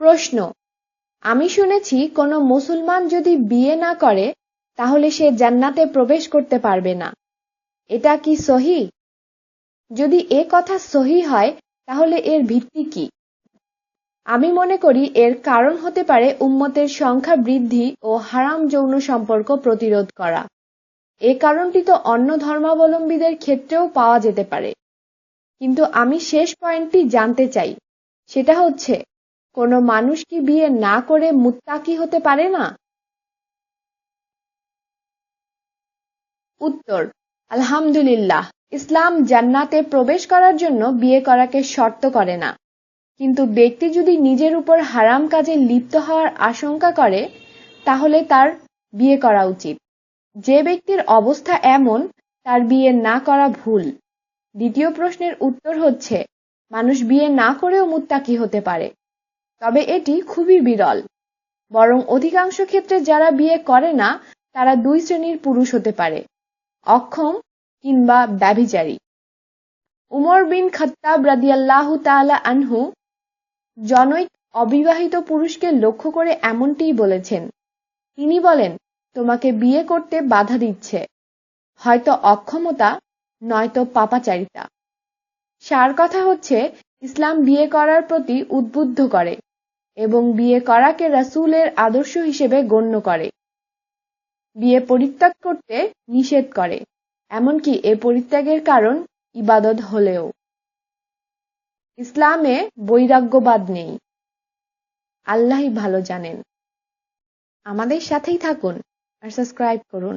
প্রশ্ন। আমি শুনেছি কোনো মুসলমান যদি বিয়ে না করে, তাহলে সে জান্নাতে প্রবেশ করতে পারবে না। এটা কি সহি? যদি এ কথা সহি হয়, তাহলে এর ভিত্তি কি? আমি মনে করি এর কারণ হতে পারে উম্মতের সংখ্যা বৃদ্ধি ও হারাম যৌন সম্পর্ক প্রতিরোধ করা। এ কারণটি তো অন্য ধর্মাবলম্বীদের ক্ষেত্রেও পাওয়া যেতে পারে। কিন্তু আমি শেষ পয়েন্টটি জানতে চাই। সেটা হচ্ছে কোনো মানুষ কি বিয়ে না করে মুত্তাকি হতে পারে না? উত্তর, আলহামদুলিল্লাহ, ইসলাম জান্নাতে প্রবেশ করার জন্য বিয়ে করাকে শর্ত করে না। কিন্তু ব্যক্তি যদি নিজের উপর হারাম কাজে লিপ্ত হওয়ার আশঙ্কা করে, তাহলে তার বিয়ে করা উচিত। যে ব্যক্তির অবস্থা এমন, তার বিয়ে না করা ভুল। দ্বিতীয় প্রশ্নের উত্তর হচ্ছে, মানুষ বিয়ে না করেও মুত্তাকি হতে পারে। তবে এটি খুবই বিরল। বরং অধিকাংশ ক্ষেত্রে যারা বিয়ে করে না, তারা দুই শ্রেণির পুরুষ হতে পারে। অক্ষম কিংবা ব্যভিচারী। উমর বিন খত্তাব রাদিয়াল্লাহু তাআলা আনহু জনৈক অবিবাহিত পুরুষকে লক্ষ্য করে এমনটিই বলেছেন। তিনি বলেন, তোমাকে বিয়ে করতে বাধা দিচ্ছে। হয়তো অক্ষমতা, নয়তো পাপাচারিতা। সার কথা হচ্ছে, ইসলাম বিয়ে করার প্রতি উদ্বুদ্ধ করে। এবং বিয়ে করাকে রাসূলের আদর্শ হিসেবে গণ্য করে। বিয়ে পরিত্যাগ করতে নিষেধ করে। এমনকি এ পরিত্যাগের কারণ ইবাদত হলেও। ইসলামে বৈরাগ্যবাদ নেই। আল্লাহই ভালো জানেন। আমাদের সাথেই থাকুন আর সাবস্ক্রাইব করুন।